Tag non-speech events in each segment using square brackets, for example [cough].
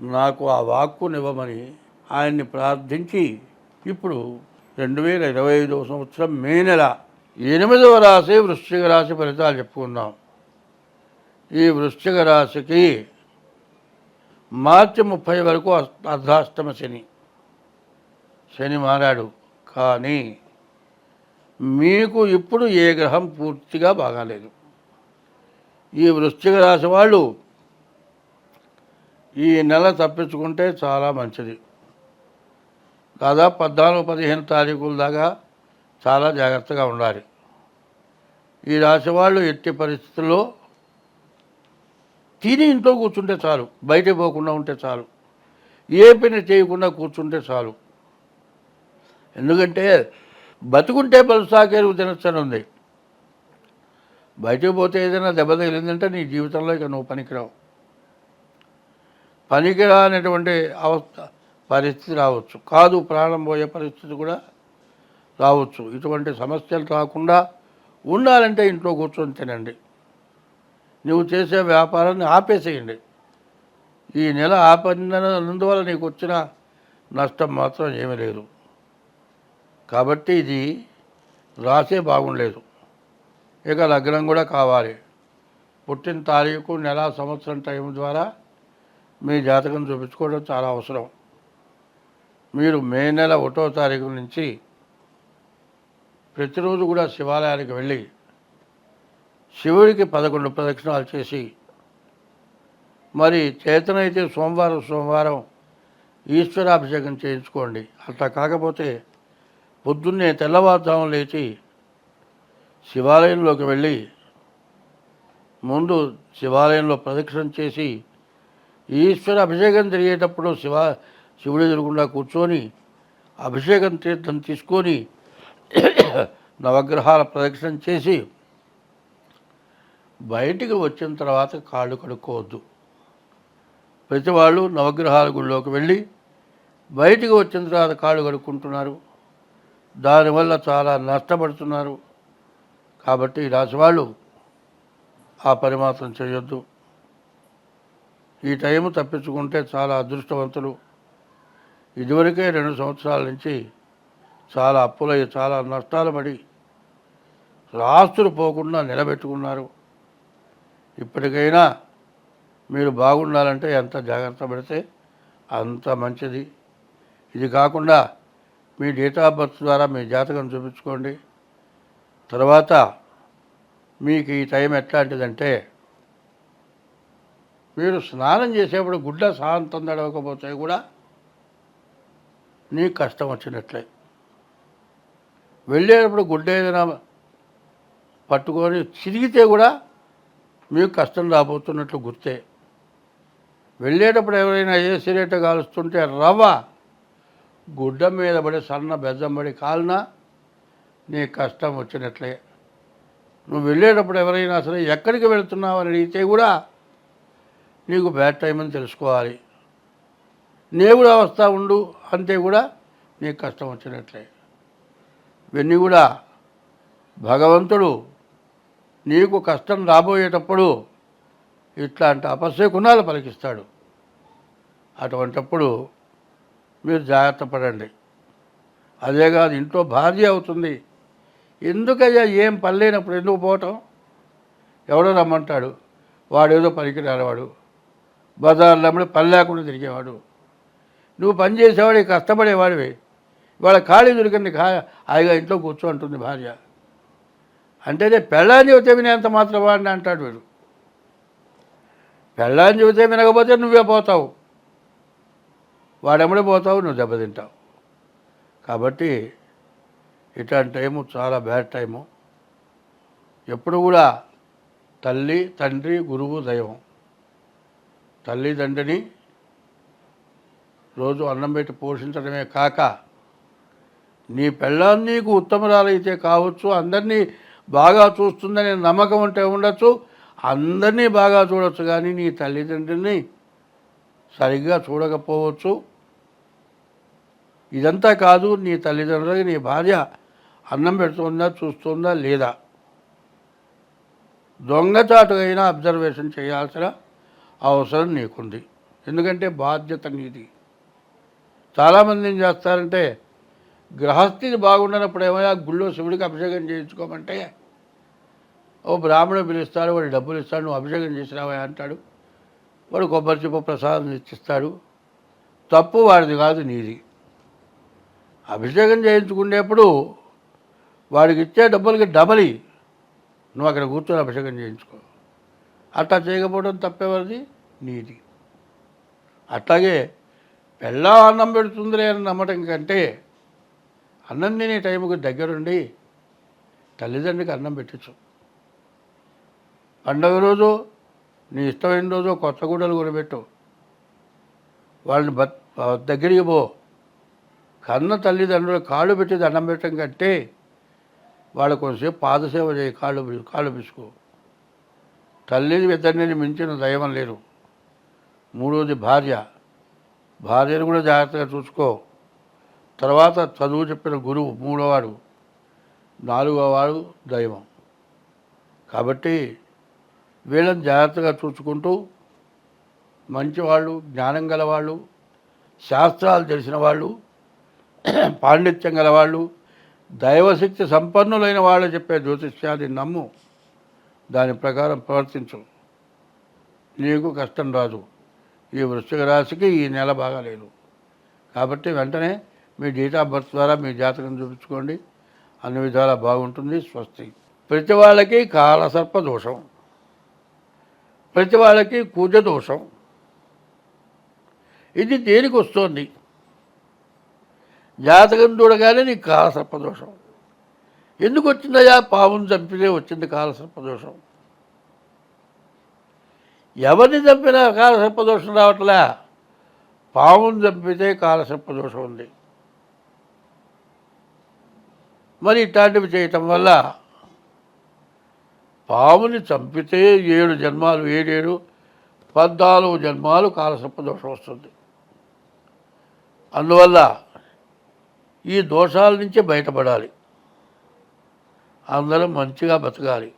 నాకు ఆ వాక్కునివ్వమని ఆయన్ని ప్రార్థించి ఇప్పుడు రెండు వేల ఇరవై ఐదవ సంవత్సరం మే నెల ఎనిమిదవ రాశి వృశ్చిక రాశి ఫలితాలు చెప్పుకుందాం. ఈ వృశ్చిక రాశికి మార్చి ముప్పై వరకు అర్ధాష్టమ శని. శని మారాడు. కానీ మీకు ఇప్పుడు ఏ గ్రహం పూర్తిగా బాగాలేదు. ఈ వృశ్చిక రాశి వాళ్ళు ఈ నెల తప్పించుకుంటే చాలా మంచిది. దాదాపు పద్నాలుగు పదిహేను తారీఖుల దాకా చాలా జాగ్రత్తగా ఉండాలి. ఈ రాశి వాళ్ళు ఎట్టి పరిస్థితుల్లో తిని ఇంట్లో కూర్చుంటే చాలు బయట పోకుండా ఉంటే చాలు ఏ పని చేయకుండా కూర్చుంటే చాలు. ఎందుకంటే బతుకుంటే బలుసాకేరు తినచ్చని ఉంది. బయటకు పోతే ఏదైనా దెబ్బ తగిలిందంటే నీ జీవితంలో ఇక నువ్వు పనికిరావు. పనికిరానటువంటి అవస్థ పరిస్థితి రావచ్చు. కాదు ప్రాణం పోయే పరిస్థితి కూడా రావచ్చు. ఇటువంటి సమస్యలు రాకుండా ఉండాలంటే ఇంట్లో కూర్చొని తినండి. నువ్వు చేసే వ్యాపారాన్ని ఆపేసేయండి. ఈ నెల ఆపన్నందువల్ల నీకు వచ్చిన నష్టం మాత్రం ఏమీ లేదు. కాబట్టి ఇది రాసే బాగుండలేదు. ఇక లగ్నం కూడా కావాలి. పుట్టిన తారీఖు నెల సంవత్సరం టైం ద్వారా మీ జాతకం చూపించుకోవడం చాలా అవసరం. మీరు మే నెల ఒకటో తారీఖు నుంచి ప్రతిరోజు కూడా శివాలయానికి వెళ్ళి శివుడికి పదకొండు ప్రదక్షిణాలు చేసి మరి చేతనైతే సోమవారం సోమవారం ఈశ్వరాభిషేకం చేయించుకోండి. అట్లా కాకపోతే పొద్దున్నే తెల్లవారుజాము లేచి శివాలయంలోకి వెళ్ళి ముందు శివాలయంలో ప్రదక్షిణ చేసి ఈశ్వర అభిషేకం జరిగేటప్పుడు శివ శివుడి ఎదురుకుండా కూర్చొని అభిషేకం తీర్థం తీసుకొని నవగ్రహాల ప్రదక్షిణ చేసి బయటికి వచ్చిన తర్వాత కాళ్ళు కడుక్కోవద్దు. ప్రతి వాళ్ళు నవగ్రహాల గుళ్ళోకి వెళ్ళి బయటికి వచ్చిన తర్వాత కాళ్ళు కడుక్కుంటున్నారు. దానివల్ల చాలా నష్టపడుతున్నారు. కాబట్టి రాసి వాళ్ళు ఆ పని మాత్రం చేయొద్దు. ఈ టైం తప్పించుకుంటే చాలా అదృష్టవంతులు. ఇదివరకే రెండు సంవత్సరాల నుంచి చాలా అప్పులయ్యి చాలా నష్టాలు పడి ఆస్తులు పోకుండా నిలబెట్టుకున్నారు. ఇప్పటికైనా మీరు బాగుండాలంటే ఎంత జాగ్రత్త పడితే అంత మంచిది. ఇది కాకుండా మీ డేట్ ఆఫ్ బర్త్ ద్వారా మీ జాతకం చూపించుకోండి. తర్వాత మీకు ఈ టైం ఎట్లాంటిదంటే మీరు స్నానం చేసేప్పుడు గుడ్డ శాంతం తడవకపోతే కూడా నీకు కష్టం వచ్చినట్లే. వెళ్ళేటప్పుడు గుడ్డ ఏదైనా పట్టుకొని చిరిగితే కూడా మీకు కష్టం రాబోతున్నట్లు గుర్తే. వెళ్ళేటప్పుడు ఎవరైనా ఏ సిరేట కాలుస్తుంటే రవ్వ గుడ్డ మీద పడి సన్న బెజ్జం పడి కాలిన నీ కష్టం వచ్చినట్లే. నువ్వు వెళ్ళేటప్పుడు ఎవరైనా సరే ఎక్కడికి వెళుతున్నావు అని అడిగితే కూడా నీకు బ్యాడ్ టైం అని తెలుసుకోవాలి. దేవుడు అవస్థ ఉండు అంతే కూడా నీకు కష్టం వచ్చినట్లే. ఇవన్నీ కూడా భగవంతుడు నీకు కష్టం రాబోయేటప్పుడు ఇట్లాంటి అపశకునాలు పలికిస్తాడు. అటువంటప్పుడు మీరు జాగ్రత్త పడండి. అదే కాదు ఇంట్లో భార్య అవుతుంది. ఎందుకయ్యా ఏం పని లేనప్పుడు ఎందుకు పోవటం? ఎవడో రమ్మంటాడు. వాడేదో పనికిరాడు వాడు బజార్లో పని లేకుండా తిరిగేవాడు. నువ్వు పని చేసేవాడు కష్టపడేవాడివి. ఇవాళ ఖాళీ దొరికింది ఖా హాయిగా ఇంట్లో కూర్చో అంటుంది భార్య. అంటే పెళ్ళాన్ని చెబితే వినేంత మాత్రం వాడిని అంటాడు వీడు. పెళ్ళాన్ని చెబితే వినకపోతే నువ్వే పోతావు. వాడెమ్మడే పోతావు నువ్వు దెబ్బతింటావు కాబట్టి ఇట్లాంటి టైము చాలా బ్యాడ్ టైము. ఎప్పుడు కూడా తల్లి తండ్రి గురువు దైవం. తల్లిదండ్రిని రోజు అన్నం పెట్టి పోషించడమే కాక నీ పెళ్ళాన్ని నీకు ఉత్తమరాలైతే కావచ్చు అందరినీ బాగా చూస్తుందనే నమ్మకం ఉంటే ఉండొచ్చు అందరినీ బాగా చూడొచ్చు కానీ నీ తల్లిదండ్రుల్ని సరిగ్గా చూడకపోవచ్చు. ఇదంతా కాదు నీ తల్లిదండ్రులకి నీ భార్య అన్నం పెడుతుందా చూస్తుందా లేదా. దొంగచాటుగైనా అబ్జర్వేషన్ చేయాల్సిన అవసరం నీకుంది. ఎందుకంటే బాధ్యత నీది. చాలామంది ఏం చేస్తారంటే గ్రహస్థితి బాగుండనప్పుడు ఏమైనా గుళ్ళో శివుడికి అభిషేకం చేయించుకోమంటే ఓ బ్రాహ్మణుడు పిలుస్తాడు వాడు డబ్బులు ఇస్తాడు నువ్వు అభిషేకం చేసినావా అంటాడు. వాడు కొబ్బరి చెప్పు ప్రసాదం ఇచ్చిస్తాడు. తప్పు వాడిది కాదు నీది. అభిషేకం చేయించుకునేప్పుడు వాడికి ఇచ్చే డబ్బులకి డబలి. నువ్వు అక్కడ కూర్చొని అభిషేకం చేయించుకో. అట్లా చేయకపోవడం తప్పేవారిది నీది. అట్లాగే పెళ్ళా అన్నం పెడుతుందిలే అని నమ్మటం కంటే అన్నం తినే టైంకి దగ్గరుండి తల్లిదండ్రికి అన్నం పెట్టచ్చు. పండగ రోజు నీ ఇష్టమైన రోజు కొత్త గుడ్డలు కొనిపెట్టు. వాళ్ళని బత్ దగ్గరికి పో. కన్న తల్లిదండ్రులు కాళ్ళు పెట్టి దండం పెట్టడం కంటే వాళ్ళు కొంచెంసేపు పాదసేవ చేయి కాళ్ళు కాళ్ళు పిసుకో. తల్లిని ఇద్దరిని మించిన దైవం లేరు. మూడోది భార్య. భార్యను కూడా జాగ్రత్తగా చూసుకో. తర్వాత చదువు చెప్పిన గురువు మూడోవాడు. నాలుగోవాడు దైవం. కాబట్టి వీళ్ళని జాగ్రత్తగా చూసుకుంటూ మంచివాళ్ళు జ్ఞానం గలవాళ్ళు శాస్త్రాలు తెలిసిన వాళ్ళు [clears throat] పాండిత్యం గలవాళ్ళు దైవశక్తి సంపన్నులైన వాళ్ళు చెప్పే జ్యోతిష్యాన్ని నమ్ము. దాని ప్రకారం ప్రవర్తించు. నీకు కష్టం రాదు. ఈ వృశ్చిక రాశికి ఈ నెల బాగాలేదు కాబట్టి వెంటనే మీ డేట్ ఆఫ్ బర్త్ ద్వారా మీ జాతకం చూపించుకోండి. అన్ని విధాలా బాగుంటుంది స్వస్తి. ప్రతి వాళ్ళకి కాలసర్ప దోషం. ప్రతి వాళ్ళకి కూజ దోషం. ఇది దేనికి వస్తుంది? జాతకం చూడగానే నీకు కాలసర్పదోషం ఎందుకు వచ్చిందయ్యా పావును చంపితే వచ్చింది కాలసర్పదోషం ఎవరిని చంపినా కాలసర్పదోషం రావట్లే. పావును చంపితే కాలసర్పదోషం ఉంది. మరి ఇట్లాంటివి చేయటం వల్ల పాముని చంపితే ఏడు జన్మాలు ఏడేడు పద్నాలుగు జన్మాలు కాలసర్పదోషం వస్తుంది. అందువల్ల ఈ దోషాల నుంచి బయటపడాలి. అందరం మంచిగా బతకాలి.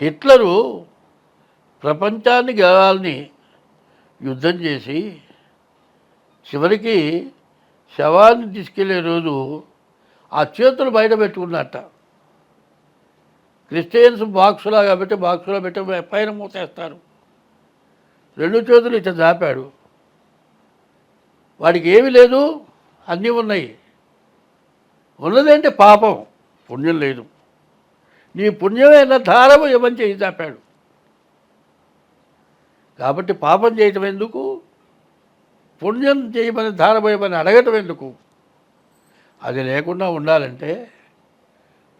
హిట్లరు ప్రపంచాన్ని గెలవాలని యుద్ధం చేసి చివరికి శవాన్ని తీసుకెళ్ళే రోజు ఆ చేతులు బయట పెట్టుకున్నట్ట. క్రిస్టియన్స్ బాక్సులా కాబట్టి బాక్సులో పెట్టి పైన మూతేస్తారు రెండు చేతులు ఇట్లా దాపాడు. వాడికి ఏమీ లేదు అన్నీ ఉన్నాయి. ఉన్నదేంటి పాపం? పుణ్యం లేదు. నీ పుణ్యమైన ధారము ఏమని చేయి చాపాడు? కాబట్టి పాపం చేయటం ఎందుకు? పుణ్యం చేయమని ధారపోయమని అడగటం ఎందుకు? అది లేకుండా ఉండాలంటే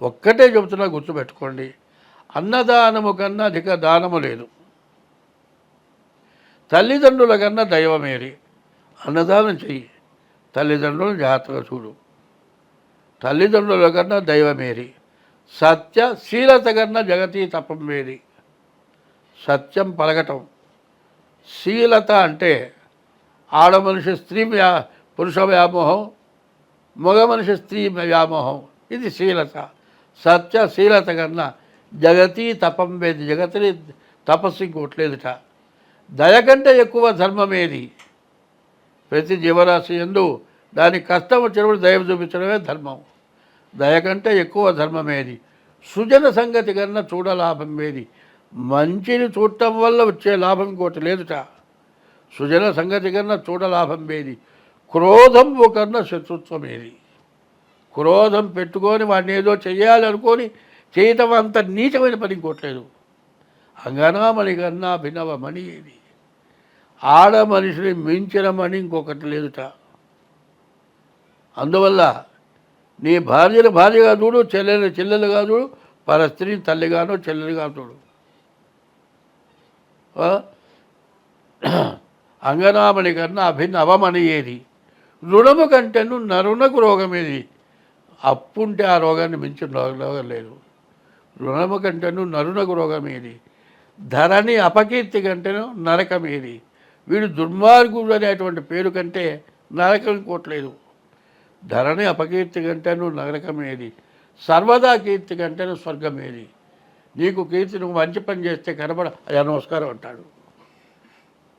ఒక్కటే చెబుతున్నా గుర్తుపెట్టుకోండి. అన్నదానము కన్నా అధిక దానము లేదు. తల్లిదండ్రుల కన్నా దైవమేరి. అన్నదానం చెయ్యి. తల్లిదండ్రులను జాగ్రత్తగా చూడు. తల్లిదండ్రుల కన్నా దైవమేరి. సత్య శీలత కన్నా జగతి తపం వేరి సత్యం పలకటం. శీలత అంటే ఆడ మనిషి స్త్రీ వ్యా- పురుష వ్యామోహం మగ మనిషి స్త్రీ వ్యామోహం. ఇది శీలత. సత్య శీలత కన్నా జగతి తపం వేది జగతిని తపస్సు ఇంకోట్లేదుట. దయ కంటే ఎక్కువ ధర్మమేది. ప్రతి జీవరాశి ఎందు దానికి కష్టం వచ్చినప్పుడు దయ చూపించడమే ధర్మం. దయ కంటే ఎక్కువ ధర్మమేది సుజన సంగతి కన్నా చూడ లాభం ఏది? మంచిని చూడటం వల్ల వచ్చే లాభం ఇంకోటి లేదుట. సుజన సంగతి కన్నా చూడ లాభం ఏది? క్రోధం కన్నా శత్రుత్వం ఏది? క్రోధం పెట్టుకొని వాడిని ఏదో చేయాలనుకొని చేయటం అంత నీచమైన పని ఇంకోట్లేదు అంగనామణి కన్నా భిన్నవమణి ఏది? ఆడ మనిషిని మించిన మణి ఇంకొకటి లేదుట. అందువల్ల నీ భార్యను భార్యగా చూడు చెల్లెలు చెల్లెలుగా చూడు పర స్త్రీని తల్లిగానో చెల్లెలుగా చూడు. అంగనామణి కన్నా అభిన్న అవమణి ఏది రుణము కంటేను నరునకు రోగం ఏది అప్పుంటే ఆ రోగాన్ని మించిన రోగం లేదు. రుణము కంటేను నరునకు రోగం ఏది ధరణి అపకీర్తి కంటేను నరకం ఏది వీడు దుర్మార్గుడు అనేటువంటి పేరు కంటే నరకం కోట్లేదు. ధరణి అపకీర్తి కంటేను నరకం ఏది సర్వదా కీర్తి కంటేను స్వర్గం ఏది నీకు కీర్తి నువ్వు మంచి పని చేస్తే కనబడ అది నమస్కారం అంటాడు.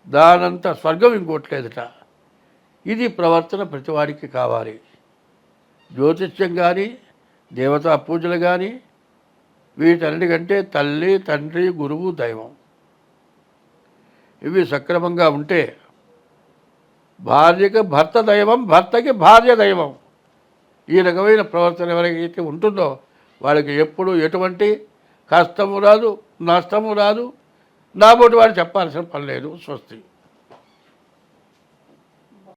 దానంత స్వర్గం ఇంకోట్లేదుట ఇది ప్రవర్తన ప్రతివాడికి కావాలి. జ్యోతిష్యం కానీ దేవతా పూజలు కానీ వీటన్నిటికంటే తల్లి తండ్రి గురువు దైవం. ఇవి సక్రమంగా ఉంటే భార్యకి భర్త దైవం భర్తకి భార్య దైవం. ఈ రకమైన ప్రవర్తన ఎవరికైతే ఉంటుందో వాళ్ళకి ఎప్పుడు ఎటువంటి కష్టము రాదు నష్టము రాదు. నాబోటి వాడు చెప్పాల్సిన పని లేదు స్వస్తి.